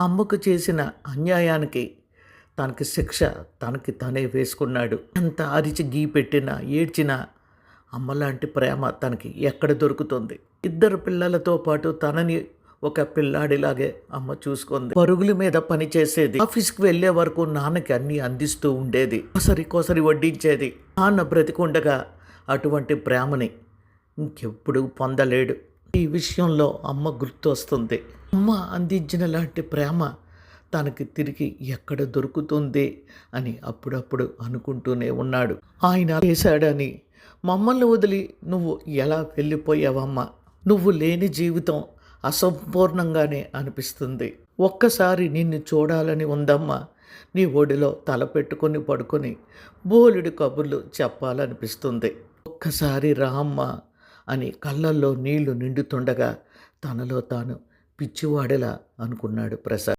అమ్మకు చేసిన అన్యాయానికి తనకి శిక్ష తనకి తనే వేసుకున్నాడు. ఎంత అరిచి గీ పెట్టినా ఏడ్చినా అమ్మలాంటి ప్రేమ తనకి ఎక్కడ దొరుకుతుంది? ఇద్దరు పిల్లలతో పాటు తనని ఒక పిల్లాడిలాగే అమ్మ చూసుకుంది. పరుగుల మీద పని చేసేది. ఆఫీస్కి వెళ్ళే వరకు నాన్నకి అన్ని అందిస్తూ ఉండేది. కోసరి కోసరి వడ్డించేది. నాన్న బ్రతికుండగా అటువంటి ప్రేమని ఇంకెప్పుడు పొందలేడు. ఈ విషయంలో అమ్మ గుర్తొస్తుంది. అమ్మ అందించిన లాంటి ప్రేమ తనకి తిరిగి ఎక్కడ దొరుకుతుంది అని అప్పుడప్పుడు అనుకుంటూనే ఉన్నాడు. ఆయన చేశాడని మమ్మల్ని వదిలి నువ్వు ఎలా వెళ్ళిపోయావమ్మా? నువ్వు లేని జీవితం అసంపూర్ణంగానే అనిపిస్తుంది. ఒక్కసారి నిన్ను చూడాలని ఉందమ్మా. నీ ఒడిలో తల పెట్టుకొని పడుకొని బోలెడు కబుర్లు చెప్పాలనిపిస్తుంది. ఒక్కసారి రామ్మ. అని కళ్ళల్లో నీళ్ళు నిండుతుండగా తనలో తాను పిచ్చివాడెలా అనుకున్నాడు ప్రసాద్.